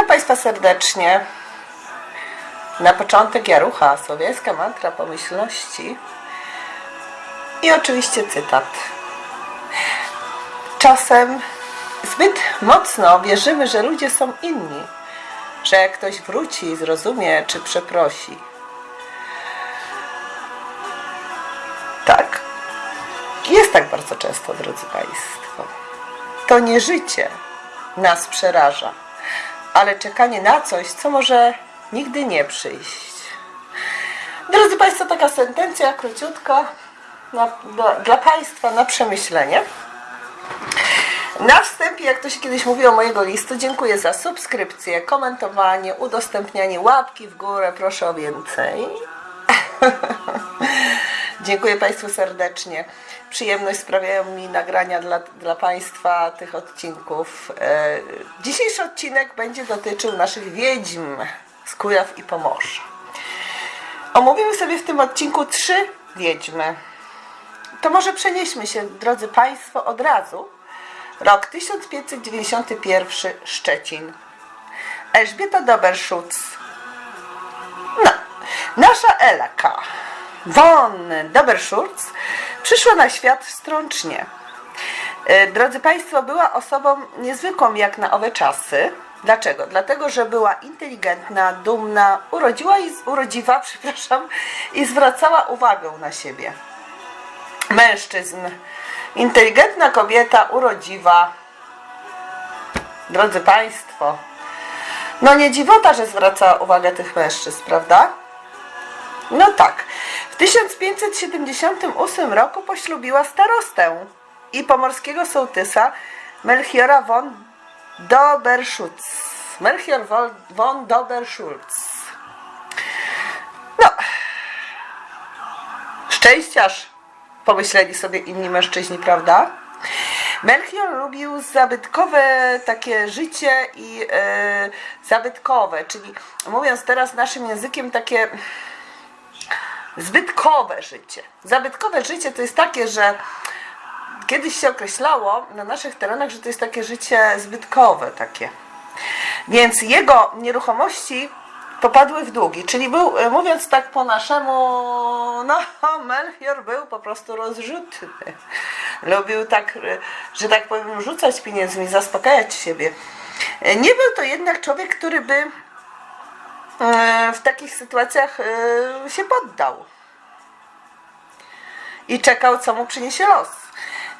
Witam Państwa serdecznie. Na początek Jarucha, słowiańska mantra pomyślności i oczywiście cytat. Czasem zbyt mocno wierzymy, że ludzie są inni, że ktoś wróci, zrozumie czy przeprosi. Tak, jest tak bardzo często, drodzy Państwo. To nie życie nas przeraża, ale czekanie na coś, co może nigdy nie przyjść. Drodzy Państwo, taka sentencja króciutka na, dla, dla Państwa na przemyślenie. Na wstępie, jak to się kiedyś mówiło mojego listu, dziękuję za subskrypcję, komentowanie, udostępnianie, łapki w górę, proszę o więcej. Dziękuję Państwu serdecznie. Przyjemność sprawiają mi nagrania dla, dla Państwa tych odcinków. E, Dzisiejszy odcinek będzie dotyczył naszych wiedźm z Kujaw i Pomorza. Omówimy sobie w tym odcinku trzy wiedźmy. To może przenieśmy się, drodzy Państwo, od razu. Rok 1591, Szczecin. Elżbieta Doberschutz. No, nasza Elaka von Doberschutz przyszła na świat Strącznie. E, Drodzy Państwo, była osobą niezwykłą jak na owe czasy. Dlaczego? Dlatego, że była inteligentna, dumna, urodziła i, urodziwa, przepraszam, i zwracała uwagę na siebie. Mężczyzn. Inteligentna kobieta, urodziwa. Drodzy Państwo, no nie dziwota, że zwracała uwagę tych mężczyzn, prawda? No tak. W 1578 roku poślubiła starostę i pomorskiego sołtysa Melchiora von Doberschutz. Melchior von- Doberschutz. No. Szczęściarz, pomyśleli sobie inni mężczyźni, prawda? Melchior lubił zabytkowe takie życie i e, zabytkowe, czyli mówiąc teraz naszym językiem takie zbytkowe życie. Zabytkowe życie to jest takie, że kiedyś się określało na naszych terenach, że to jest takie życie zbytkowe takie. Więc jego nieruchomości popadły w długi, czyli był, e, mówiąc tak po naszemu, no Melchior był po prostu rozrzutny. Lubił tak, e, że tak powiem, rzucać pieniędzmi, zaspokajać siebie. E, Nie był to jednak człowiek, który by w takich sytuacjach e, się poddał i czekał, co mu przyniesie los.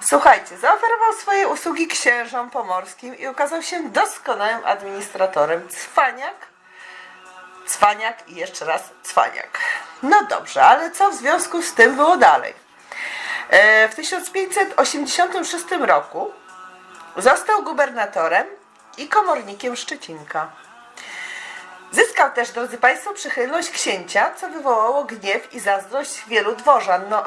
Słuchajcie, zaoferował swoje usługi księżom pomorskim i ukazał się doskonałym administratorem. Cwaniak, cwaniak i jeszcze raz cwaniak. No dobrze, ale co w związku z tym było dalej? E, W 1586 roku został gubernatorem i komornikiem Szczecinka. Zyskał też, drodzy Państwo, przychylność księcia, co wywołało gniew i zazdrość wielu dworzan. No,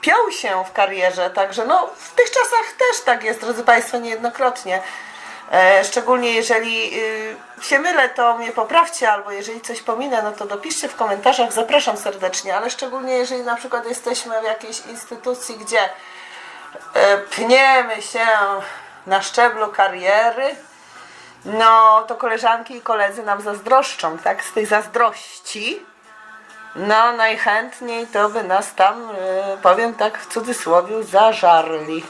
piął się w karierze, także no, w tych czasach też tak jest, drodzy Państwo, niejednokrotnie. E, szczególnie jeżeli y, się mylę, to mnie poprawcie, albo jeżeli coś pominę, no to dopiszcie w komentarzach, zapraszam serdecznie, ale szczególnie jeżeli na przykład jesteśmy w jakiejś instytucji, gdzie e, pniemy się na szczeblu kariery, no to koleżanki i koledzy nam zazdroszczą, tak? Z tej zazdrości, no najchętniej to by nas tam, e, powiem tak w cudzysłowie, zażarli.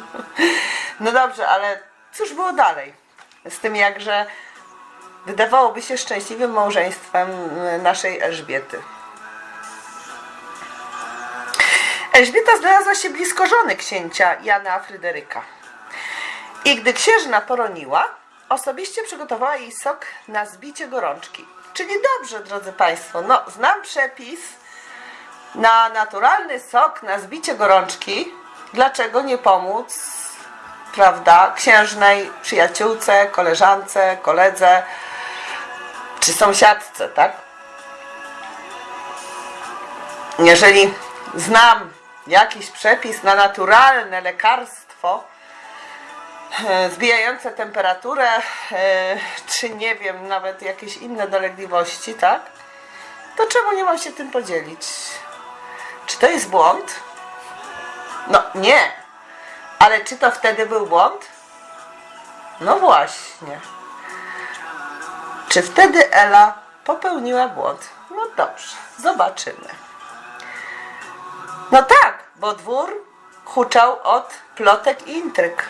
no dobrze, ale cóż było dalej? Z tym jakże wydawałoby się szczęśliwym małżeństwem e, naszej Elżbiety. Elżbieta znalazła się blisko żony księcia Jana Fryderyka. I gdy księżna poroniła, osobiście przygotowała jej sok na zbicie gorączki. Czyli dobrze, drodzy Państwo, no znam przepis na naturalny sok na zbicie gorączki. Dlaczego nie pomóc, prawda, księżnej przyjaciółce, koleżance, koledze czy sąsiadce, tak? Jeżeli znam jakiś przepis na naturalne lekarstwo, zbijające temperaturę, e, czy nie wiem, nawet jakieś inne dolegliwości, tak? To czemu nie mam się tym podzielić? Czy to jest błąd? No nie. Ale czy to wtedy był błąd? No właśnie. Czy wtedy Ela popełniła błąd? No dobrze, zobaczymy. No tak, bo dwór huczał od plotek i intryg.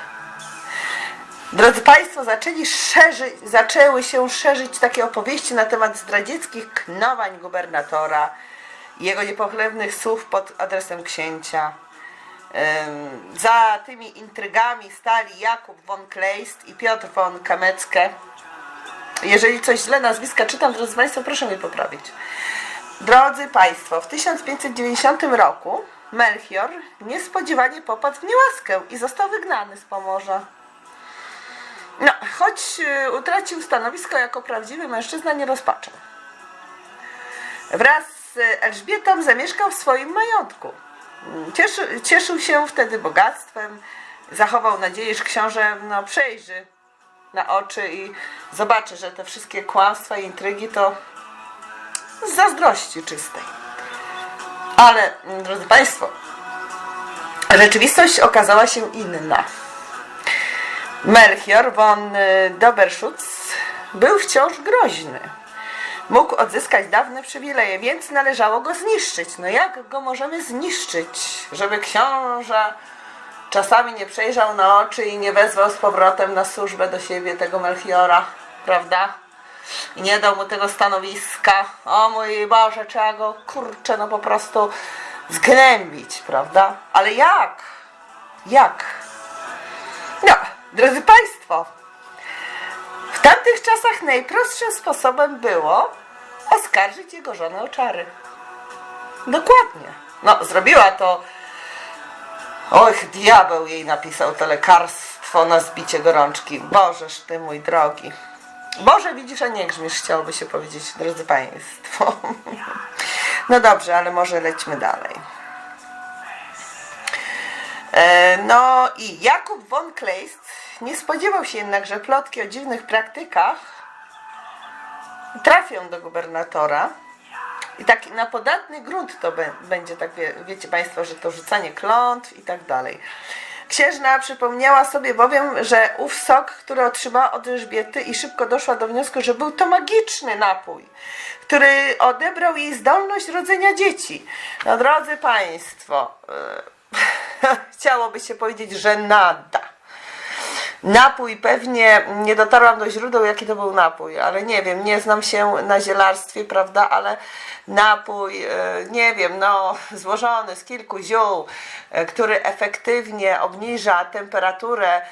Drodzy Państwo, zaczęli zaczęły się szerzyć takie opowieści na temat zdradzieckich knowań gubernatora jego niepochlebnych słów pod adresem księcia. Ym, Za tymi intrygami stali Jakub von Kleist i Piotr von Kamecke. Jeżeli coś źle nazwiska czytam, drodzy Państwo, proszę mnie poprawić. Drodzy Państwo, w 1590 roku Melchior niespodziewanie popadł w niełaskę i został wygnany z Pomorza. No, choć e, utracił stanowisko jako prawdziwy mężczyzna, nie rozpaczał. Wraz z Elżbietą zamieszkał w swoim majątku. Cieszy, cieszył się wtedy bogactwem, zachował nadzieję, że książę no, przejrzy na oczy i zobaczy, że te wszystkie kłamstwa i intrygi to z zazdrości czystej. Ale, drodzy Państwo, rzeczywistość okazała się inna. Melchior von y, Doberschutz był wciąż groźny. Mógł odzyskać dawne przywileje, więc należało go zniszczyć. No jak go możemy zniszczyć, żeby książę czasami nie przejrzał na oczy i nie wezwał z powrotem na służbę do siebie tego Melchiora, prawda? I nie dał mu tego stanowiska. O mój Boże, trzeba go, kurczę, no po prostu zgnębić, prawda? Ale jak? Jak? No, drodzy Państwo, w tamtych czasach najprostszym sposobem było oskarżyć jego żonę o czary. Dokładnie. No, zrobiła to. Och, diabeł jej napisał to lekarstwo na zbicie gorączki. Bożeż ty mój drogi. Boże, widzisz, a nie grzmisz, chciałoby się powiedzieć, drodzy Państwo. No dobrze, ale może lećmy dalej. E, No i Jakub von Kleist nie spodziewał się jednak, że plotki o dziwnych praktykach trafią do gubernatora. I tak na podatny grunt to będzie, tak wie, wiecie Państwo, że to rzucanie klątw i tak dalej. Księżna przypomniała sobie bowiem, że ów sok, który otrzymała od Elżbiety i szybko doszła do wniosku, że był to magiczny napój, który odebrał jej zdolność rodzenia dzieci. No drodzy Państwo, e, chciałoby się powiedzieć, że nada. Napój pewnie nie dotarłam do źródeł, jaki to był napój, ale nie wiem, nie znam się na zielarstwie, prawda, ale napój, e, nie wiem, no, złożony z kilku ziół, e, który efektywnie obniża temperaturę, e,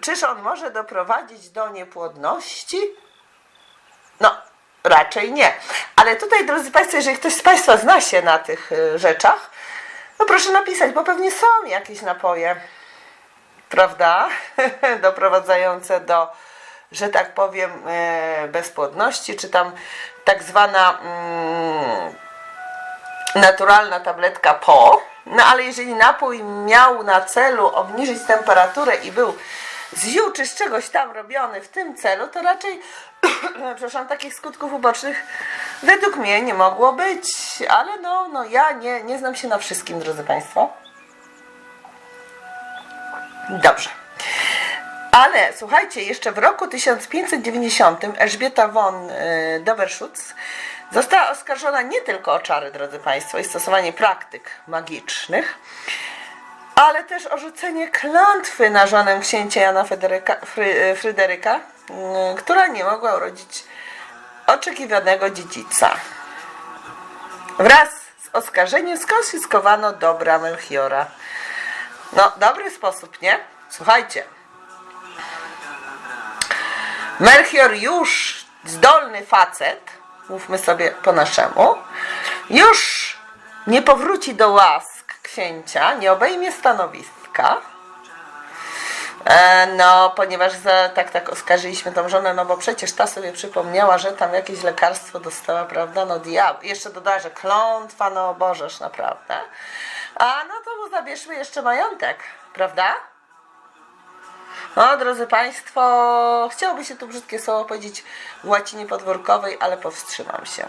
czyż on może doprowadzić do niepłodności? No, raczej nie. Ale tutaj, drodzy Państwo, jeżeli ktoś z Państwa zna się na tych rzeczach, no proszę napisać, bo pewnie są jakieś napoje prawda? Doprowadzające do, że tak powiem, e, bezpłodności, czy tam tak zwana mm, naturalna tabletka PO. No ale jeżeli napój miał na celu obniżyć temperaturę i był z ziół czy z czegoś tam robiony w tym celu, to raczej, przepraszam, takich skutków ubocznych według mnie nie mogło być. Ale no, no ja nie, nie znam się na wszystkim, drodzy Państwo. Dobrze. Ale słuchajcie, jeszcze w roku 1590 Elżbieta von y, Doberschutz została oskarżona nie tylko o czary, drodzy Państwo, i stosowanie praktyk magicznych, ale też o rzucenie klątwy na żonę księcia Jana Federyka, Fry, Fryderyka, y, która nie mogła urodzić oczekiwanego dziedzica. Wraz z oskarżeniem skonfiskowano dobra Melchiora. No, dobry sposób, nie? Słuchajcie. Melchior już zdolny facet, mówmy sobie po naszemu, już nie powróci do łask księcia, nie obejmie stanowiska. E, no, ponieważ za, tak, tak oskarżyliśmy tą żonę, no bo przecież ta sobie przypomniała, że tam jakieś lekarstwo dostała, prawda? No diabeł. Jeszcze dodała, że klątwa, no bożeż, naprawdę. A no to mu zabierzmy jeszcze majątek, prawda? No, drodzy Państwo, chciałoby się tu brzydkie słowo powiedzieć w łacinie podwórkowej, ale powstrzymam się.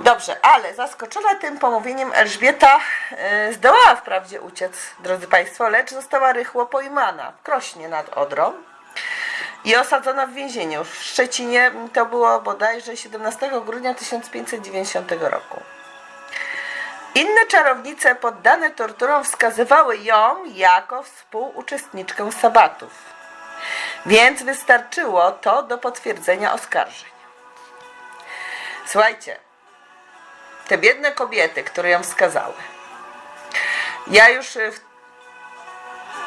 Dobrze, ale zaskoczona tym pomówieniem Elżbieta y, zdołała wprawdzie uciec, drodzy Państwo, lecz została rychło pojmana w Krośnie nad Odrą i osadzona w więzieniu. W Szczecinie to było bodajże 17 grudnia 1590 roku. Inne czarownice poddane torturom wskazywały ją jako współuczestniczkę sabatów, więc wystarczyło to do potwierdzenia oskarżeń. Słuchajcie, te biedne kobiety, które ją wskazały. Ja już y, w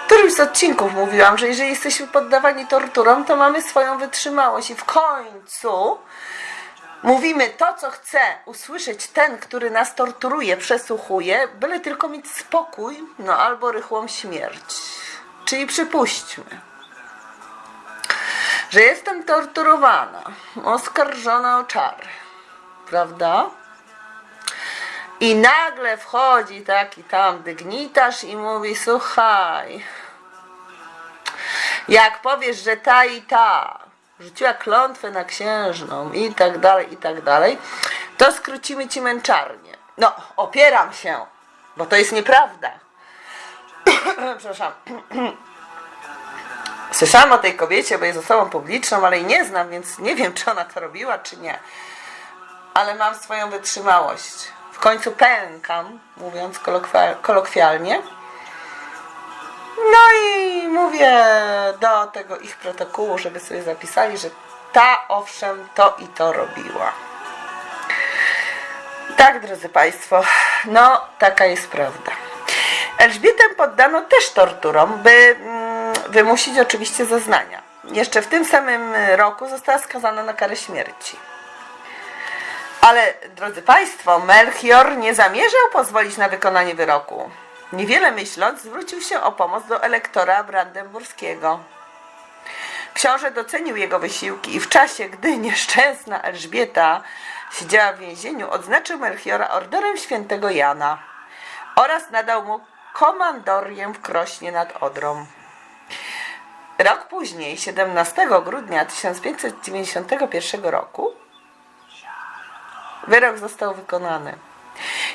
którymś z odcinków mówiłam, że jeżeli jesteśmy poddawani torturom, to mamy swoją wytrzymałość i w końcu mówimy to, co chce usłyszeć ten, który nas torturuje, przesłuchuje, byle tylko mieć spokój, no albo rychłą śmierć. Czyli przypuśćmy, że jestem torturowana, oskarżona o czary, prawda? I nagle wchodzi taki tam dygnitarz i mówi: Słuchaj, jak powiesz, że ta i ta rzuciła klątwę na księżną i tak dalej, i tak dalej, to skrócimy ci męczarnię. No, opieram się, bo to jest nieprawda. Przepraszam. Słyszałam o tej kobiecie, bo jest osobą publiczną, ale jej nie znam, więc nie wiem, czy ona to robiła, czy nie. Ale mam swoją wytrzymałość. W końcu pękam, mówiąc kolokwialnie. No i do tego ich protokołu, żeby sobie zapisali, że ta owszem to i to robiła. Tak, drodzy Państwo, no taka jest prawda. Elżbietę poddano też torturom, by mm, wymusić oczywiście zeznania. Jeszcze w tym samym roku została skazana na karę śmierci. Ale, drodzy Państwo, Melchior nie zamierzał pozwolić na wykonanie wyroku. Niewiele myśląc, zwrócił się o pomoc do elektora brandenburskiego. Książę docenił jego wysiłki i w czasie, gdy nieszczęsna Elżbieta siedziała w więzieniu, odznaczył Melchiora orderem świętego Jana oraz nadał mu komandorię w Krośnie nad Odrą. Rok później, 17 grudnia 1591 roku, wyrok został wykonany.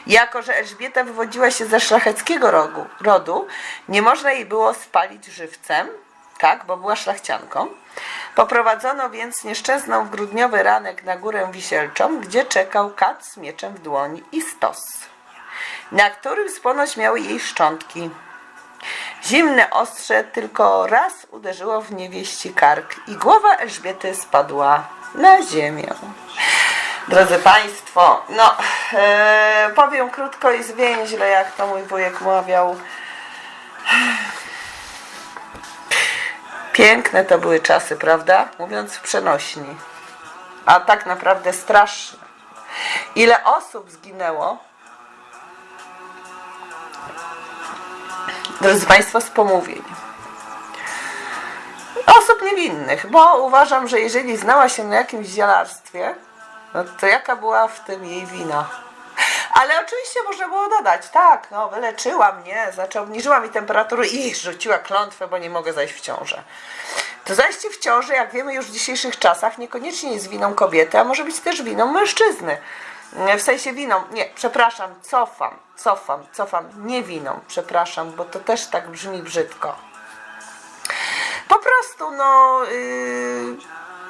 Jako, że Elżbieta wywodziła się ze szlacheckiego rogu, rodu, nie można jej było spalić żywcem, tak, bo była szlachcianką. Poprowadzono więc nieszczęsną w grudniowy ranek na górę wisielczą, gdzie czekał kat z mieczem w dłoni i stos, na którym sponoć miały jej szczątki. Zimne ostrze tylko raz uderzyło w niewieści kark i głowa Elżbiety spadła na ziemię. Drodzy Państwo, no e, powiem krótko i zwięźle, jak to mój wujek mawiał. Piękne to były czasy, prawda? Mówiąc w przenośni. A tak naprawdę straszne. Ile osób zginęło? Drodzy Państwo, z pomówień. Osób niewinnych, bo uważam, że jeżeli znała się na jakimś zielarstwie, no to jaka była w tym jej wina? Ale oczywiście można było dodać, tak, no wyleczyła mnie, znaczy obniżyła mi temperaturę i rzuciła klątwę, bo nie mogę zajść w ciążę. To zajście w ciążę, jak wiemy już w dzisiejszych czasach, niekoniecznie jest winą kobiety, a może być też winą mężczyzny. W sensie winą, nie, przepraszam, cofam, cofam, cofam, nie winą, przepraszam, bo to też tak brzmi brzydko. Po prostu, no, yy,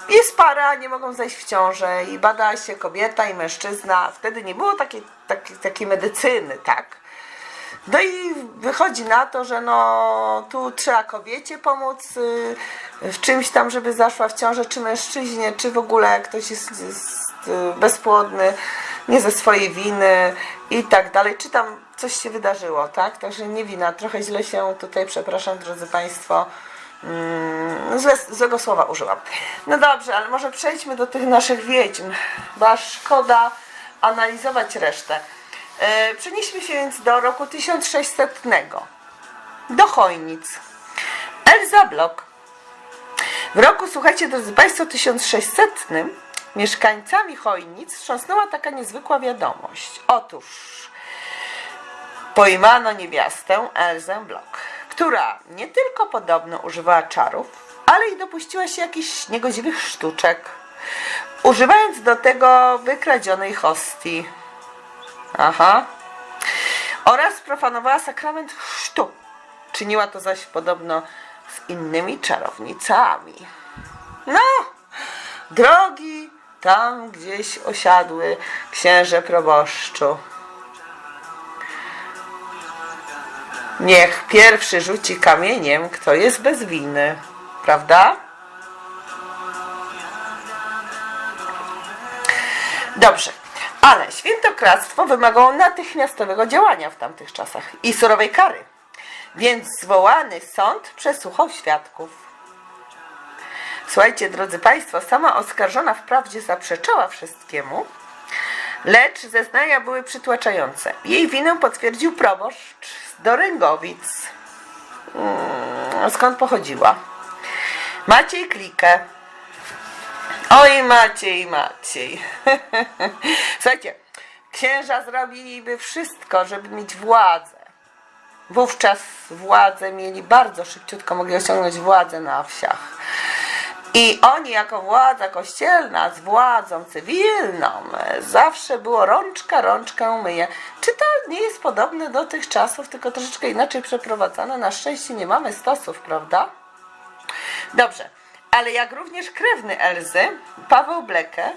jest para, nie mogą zajść w ciążę i bada się kobieta i mężczyzna. Wtedy nie było takiej, takiej, takiej medycyny, tak? No i wychodzi na to, że no tu trzeba kobiecie pomóc y, w czymś tam, żeby zaszła w ciążę, czy mężczyźnie, czy w ogóle ktoś jest, jest y, bezpłodny, nie ze swojej winy i tak dalej, czy tam coś się wydarzyło, tak? Także nie wina, trochę źle się tutaj, przepraszam drodzy Państwo, Mm, złe, złego słowa użyłam. No dobrze, ale może przejdźmy do tych naszych wiedźm, bo aż szkoda analizować resztę. E, przenieśmy się więc do roku 1600, do Chojnic. Elza Blok. W roku, słuchajcie, drodzy Państwo, 1600 mieszkańcami Chojnic wstrząsnęła taka niezwykła wiadomość. Otóż pojmano niewiastę Elzę Blok która nie tylko podobno używała czarów, ale i dopuściła się jakichś niegodziwych sztuczek, używając do tego wykradzionej hostii. Aha. Oraz profanowała sakrament chrztu. Czyniła to zaś podobno z innymi czarownicami. No, drogi tam gdzieś osiadły księże proboszczu. Niech pierwszy rzuci kamieniem, kto jest bez winy, prawda? Dobrze, ale świętokradztwo wymagało natychmiastowego działania w tamtych czasach i surowej kary, więc zwołany sąd przesłuchał świadków. Słuchajcie, drodzy Państwo, sama oskarżona wprawdzie zaprzeczała wszystkiemu, lecz zeznania były przytłaczające. Jej winę potwierdził proboszcz z Doręgowic. Mm, skąd pochodziła? Maciej Klikę. Oj, Maciej, Maciej. Słuchajcie, księża zrobiliby wszystko, żeby mieć władzę. Wówczas władzę mieli bardzo szybciutko, mogli osiągnąć władzę na wsiach. I oni jako władza kościelna z władzą cywilną e, zawsze było rączka rączkę myje. Czy to nie jest podobne do tych czasów, tylko troszeczkę inaczej przeprowadzane? Na szczęście nie mamy stosów, prawda? Dobrze, ale jak również krewny Elzy, Paweł Bleke,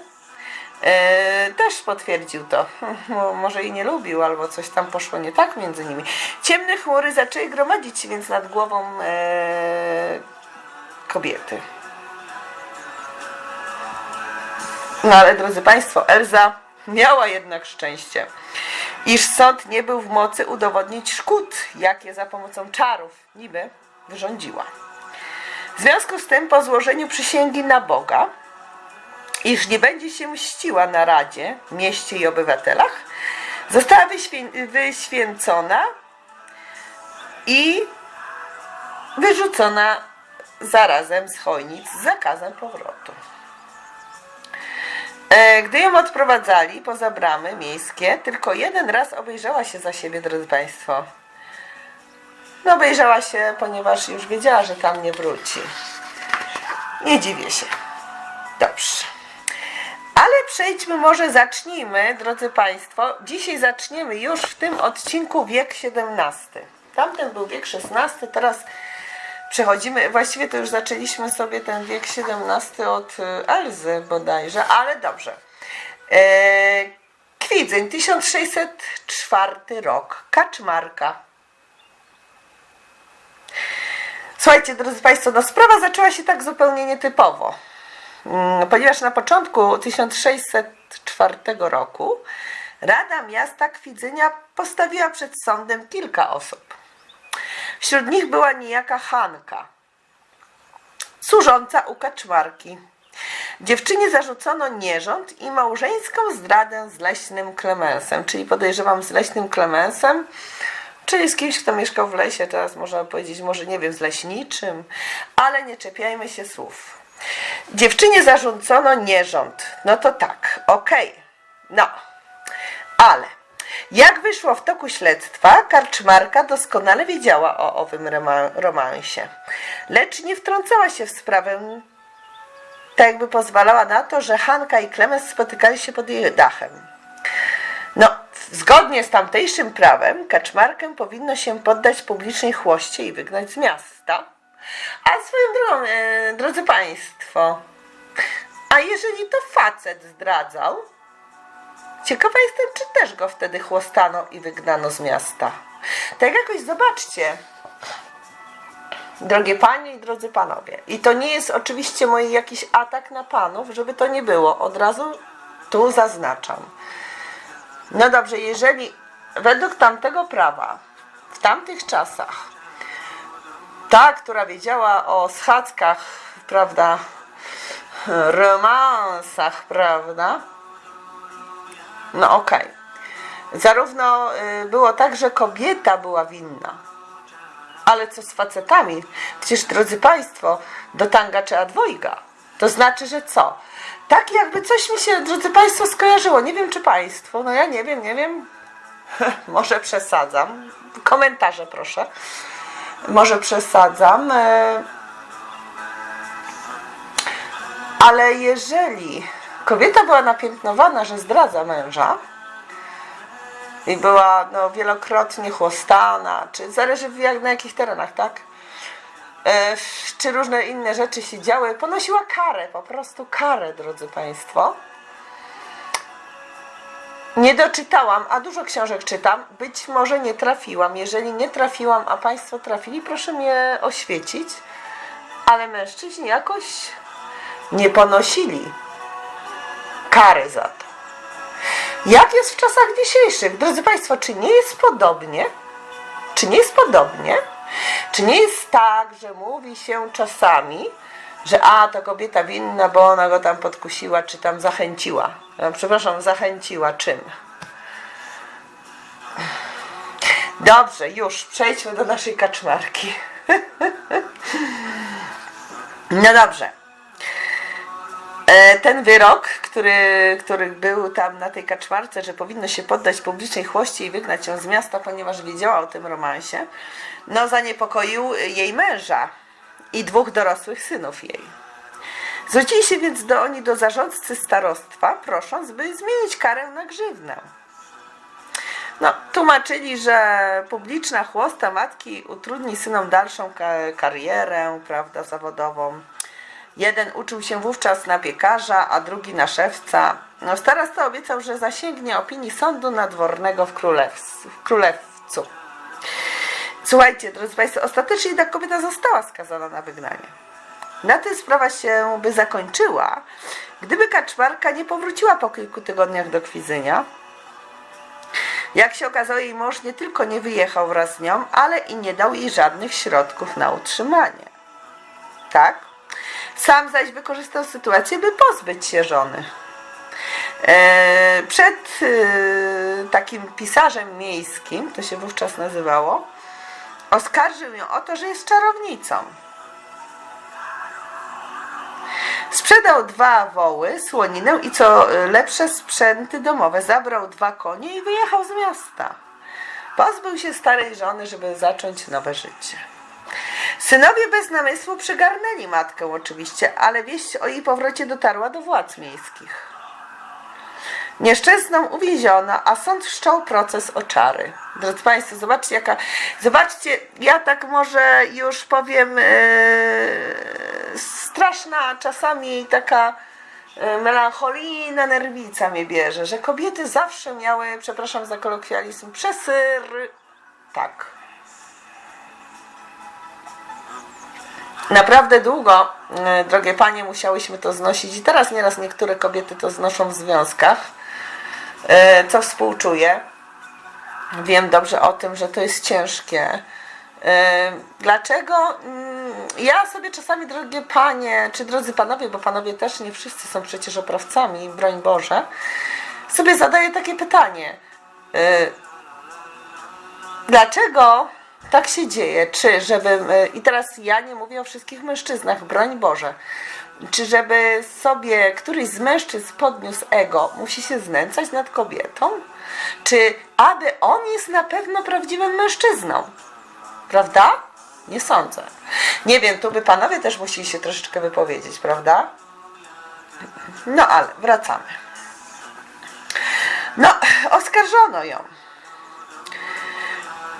e, też potwierdził to. Mo- Może i nie lubił, albo coś tam poszło nie tak między nimi. Ciemne chmury zaczęły gromadzić się więc nad głową e, kobiety. No ale drodzy Państwo, Elza miała jednak szczęście, iż sąd nie był w mocy udowodnić szkód, jakie za pomocą czarów niby wyrządziła. W związku z tym po złożeniu przysięgi na Boga, iż nie będzie się mściła na Radzie, mieście i obywatelach, została wyświę- wyświęcona i wyrzucona zarazem z chojnic z zakazem powrotu. E, Gdy ją odprowadzali poza bramy miejskie, tylko jeden raz obejrzała się za siebie, drodzy Państwo. No obejrzała się, ponieważ już wiedziała, że tam nie wróci. Nie dziwię się. Dobrze. Ale przejdźmy, może zacznijmy, drodzy Państwo. Dzisiaj zaczniemy już w tym odcinku wiek XVII. Tamten był wiek XVI, teraz przechodzimy, właściwie to już zaczęliśmy sobie ten wiek XVII od y, Elzy bodajże, ale dobrze. E, Kwidzeń, 1604 rok, Kaczmarka. Słuchajcie, drodzy Państwo, no sprawa zaczęła się tak zupełnie nietypowo, Mm, ponieważ na początku 1604 roku Rada Miasta Kwidzenia postawiła przed sądem kilka osób. Wśród nich była niejaka Hanka, służąca u kaczmarki. Dziewczynie zarzucono nierząd i małżeńską zdradę z leśnym Klemensem, czyli podejrzewam z leśnym Klemensem, czyli z kimś, kto mieszkał w lesie, teraz można powiedzieć, może nie wiem, z leśniczym, ale nie czepiajmy się słów. Dziewczynie zarzucono nierząd. No to tak, okej. No, ale jak wyszło w toku śledztwa, karczmarka doskonale wiedziała o owym roma- romansie, lecz nie wtrącała się w sprawę, tak jakby pozwalała na to, że Hanka i Klemens spotykali się pod jej dachem. No, zgodnie z tamtejszym prawem, kaczmarkę powinno się poddać publicznej chłoście i wygnać z miasta. A swoją drogą, e, drodzy Państwo, a jeżeli to facet zdradzał, Ciekawa jestem, czy też go wtedy chłostano i wygnano z miasta. Tak jakoś zobaczcie, drogie panie i drodzy panowie. I to nie jest oczywiście mój jakiś atak na panów, żeby to nie było. Od razu tu zaznaczam. No dobrze, jeżeli według tamtego prawa, w tamtych czasach, ta, która wiedziała o schadzkach, prawda, romansach, prawda, no okej. Zarówno y, było tak, że kobieta była winna. Ale co z facetami? Przecież, drodzy Państwo, do tanga trzeba dwojga. To znaczy, że co? Tak jakby coś mi się, drodzy Państwo, skojarzyło. Nie wiem, czy Państwo. No ja nie wiem, nie wiem. Może przesadzam. Komentarze proszę. Może przesadzam. e, Ale jeżeli kobieta była napiętnowana, że zdradza męża i była no, wielokrotnie chłostana, czy zależy jak, na jakich terenach, tak? e, czy różne inne rzeczy się działy, ponosiła karę, po prostu karę, drodzy Państwo. Nie doczytałam, a dużo książek czytam. Być może nie trafiłam. Jeżeli nie trafiłam, a Państwo trafili, proszę mnie oświecić. Ale mężczyźni jakoś nie ponosili kary za to. Jak jest w czasach dzisiejszych? Drodzy Państwo, czy nie jest podobnie? Czy nie jest podobnie? Czy nie jest tak, że mówi się czasami, że a, to kobieta winna, bo ona go tam podkusiła, czy tam zachęciła. No, przepraszam, zachęciła czym? Dobrze, już przejdźmy do naszej kaczmarki. No dobrze. E, Ten wyrok, który, który był tam na tej kaczmarce, że powinno się poddać publicznej chłości i wygnać ją z miasta, ponieważ wiedziała o tym romansie, no zaniepokoił jej męża i dwóch dorosłych synów jej. Zwrócili się więc do oni do zarządcy starostwa, prosząc, by zmienić karę na grzywnę. No, tłumaczyli, że publiczna chłosta matki utrudni synom dalszą ka- karierę, prawda, zawodową. Jeden uczył się wówczas na piekarza, a drugi na szewca. No, starosta obiecał, że zasięgnie opinii sądu nadwornego w, w Królewcu. Słuchajcie, drodzy Państwo, ostatecznie ta kobieta została skazana na wygnanie. Na tym sprawa się by zakończyła, gdyby kaczmarka nie powróciła po kilku tygodniach do Kwizynia. Jak się okazało, jej mąż nie tylko nie wyjechał wraz z nią, ale i nie dał jej żadnych środków na utrzymanie. Tak? Sam zaś wykorzystał sytuację, by pozbyć się żony. E, Przed e, takim pisarzem miejskim, to się wówczas nazywało, oskarżył ją o to, że jest czarownicą. Sprzedał dwa woły, słoninę i co y, lepsze sprzęty domowe. Zabrał dwa konie i wyjechał z miasta. Pozbył się starej żony, żeby zacząć nowe życie. Synowie bez namysłu przygarnęli matkę oczywiście, ale wieść o jej powrocie dotarła do władz miejskich. Nieszczęsną uwięziono, a sąd wszczął proces o czary. Drodzy Państwo, zobaczcie jaka... Zobaczcie, ja tak może już powiem... Yy, straszna czasami taka yy, melancholijna nerwica mnie bierze, że kobiety zawsze miały, przepraszam za kolokwializm, przesyr... Tak. Naprawdę długo, yy, drogie panie, musiałyśmy to znosić i teraz nieraz niektóre kobiety to znoszą w związkach, yy, co współczuję. Wiem dobrze o tym, że to jest ciężkie. Yy, Dlaczego? Mm, Ja sobie czasami, drogie panie, czy drodzy panowie, bo panowie też nie wszyscy są przecież oprawcami, broń Boże, sobie zadaję takie pytanie. Dlaczego tak się dzieje? Czy żeby, y, i teraz ja nie mówię o wszystkich mężczyznach, broń Boże, czy żeby sobie któryś z mężczyzn podniósł ego, musi się znęcać nad kobietą? Czy aby on jest na pewno prawdziwym mężczyzną? Prawda? Nie sądzę. Nie wiem, tu by panowie też musieli się troszeczkę wypowiedzieć, prawda? No ale wracamy. No, oskarżono ją.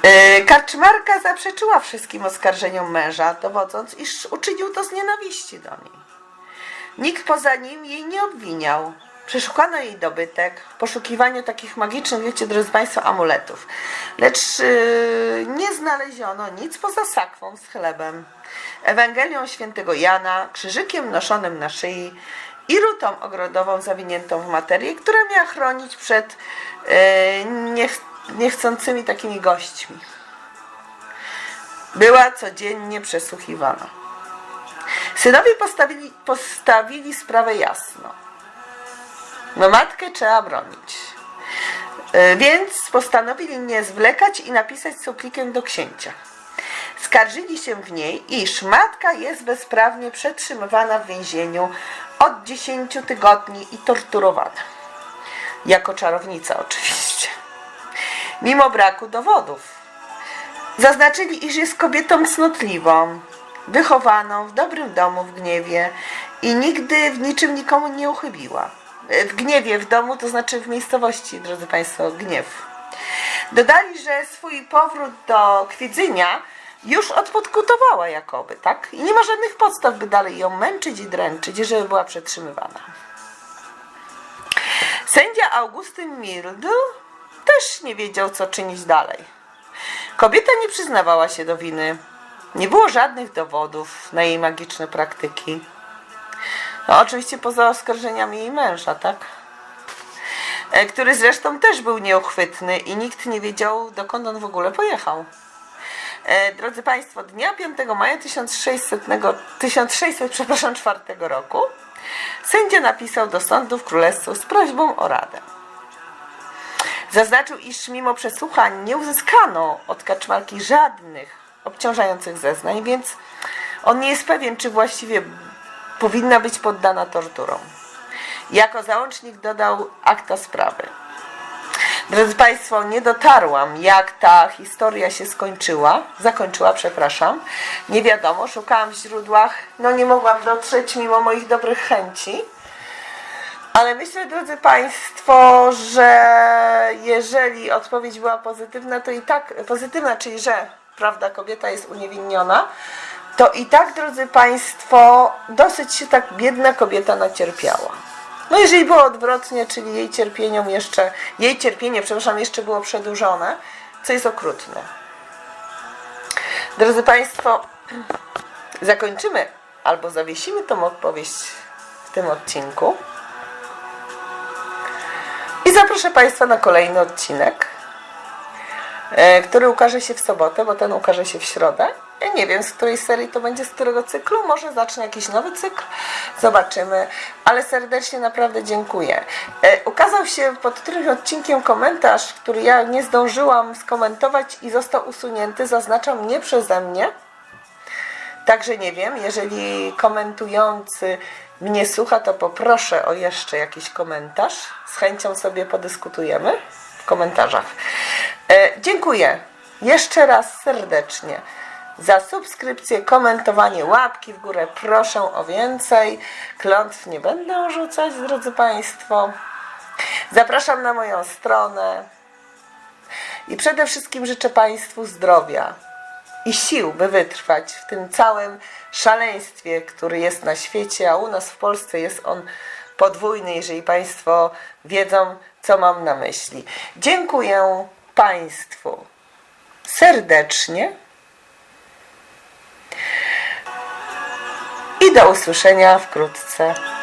Yy, Karczmarka zaprzeczyła wszystkim oskarżeniom męża, dowodząc, iż uczynił to z nienawiści do niej. Nikt poza nim jej nie obwiniał. Przeszukano jej dobytek w poszukiwaniu takich magicznych, wiecie, drodzy Państwo, amuletów. Lecz yy, nie znaleziono nic poza sakwą z chlebem, Ewangelią świętego Jana, krzyżykiem noszonym na szyi i rutą ogrodową zawiniętą w materię, która miała chronić przed yy, niechcącymi takimi gośćmi. Była codziennie przesłuchiwana. Synowie postawili, postawili sprawę jasno. No matkę trzeba bronić. E, Więc postanowili nie zwlekać i napisać suplikę do księcia. Skarżyli się w niej, iż matka jest bezprawnie przetrzymywana w więzieniu od 10 tygodni i torturowana. Jako czarownica oczywiście. Mimo braku dowodów. Zaznaczyli, iż jest kobietą cnotliwą, wychowaną w dobrym domu w gniewie i nigdy w niczym nikomu nie uchybiła. W gniewie w domu, to znaczy w miejscowości, drodzy Państwo, gniew. Dodali, że swój powrót do Kwidzynia już odpodkutowała jakoby, tak? I nie ma żadnych podstaw, by dalej ją męczyć i dręczyć, jeżeli była przetrzymywana. Sędzia Augustyn Mirdl też nie wiedział, co czynić dalej. Kobieta nie przyznawała się do winy. Nie było żadnych dowodów na jej magiczne praktyki. No, oczywiście poza oskarżeniami jej męża, tak? E, Który zresztą też był nieuchwytny i nikt nie wiedział, dokąd on w ogóle pojechał. E, Drodzy Państwo, dnia 5 maja 1600, 1600 przepraszam, 4 roku sędzia napisał do sądu w królestwu z prośbą o radę. Zaznaczył, iż mimo przesłuchań nie uzyskano od kaczmarki żadnych obciążających zeznań, więc on nie jest pewien, czy właściwie powinna być poddana torturom. Jako załącznik dodał akta sprawy. Drodzy Państwo, nie dotarłam, jak ta historia się skończyła. Zakończyła, przepraszam. Nie wiadomo, szukałam w źródłach. No nie mogłam dotrzeć mimo moich dobrych chęci. Ale myślę, drodzy Państwo, że jeżeli odpowiedź była pozytywna, to i tak pozytywna, czyli że prawda, kobieta jest uniewinniona, to i tak, drodzy Państwo, dosyć się tak biedna kobieta nacierpiała. No jeżeli było odwrotnie, czyli jej cierpieniom jeszcze, jej cierpienie, przepraszam, jeszcze było przedłużone, co jest okrutne. Drodzy Państwo, zakończymy albo zawiesimy tą opowieść w tym odcinku. Zaproszę Państwa na kolejny odcinek, e, który ukaże się w sobotę, bo ten ukaże się w środę. Ja nie wiem, z której serii to będzie, z którego cyklu. Może zacznę jakiś nowy cykl. Zobaczymy. Ale serdecznie naprawdę dziękuję. E, ukazał się pod którymś odcinkiem komentarz, który ja nie zdążyłam skomentować i został usunięty. Zaznaczam nie przeze mnie. Także nie wiem, jeżeli komentujący mnie słucha, to poproszę o jeszcze jakiś komentarz. Z chęcią sobie podyskutujemy w komentarzach. E, dziękuję jeszcze raz serdecznie za subskrypcję, komentowanie, łapki w górę. Proszę o więcej. Klątw nie będę rzucać, drodzy Państwo. Zapraszam na moją stronę. I przede wszystkim życzę Państwu zdrowia i sił, by wytrwać w tym całym szaleństwie, który jest na świecie, a u nas w Polsce jest on podwójny, jeżeli Państwo wiedzą, co mam na myśli. Dziękuję Państwu serdecznie i do usłyszenia wkrótce.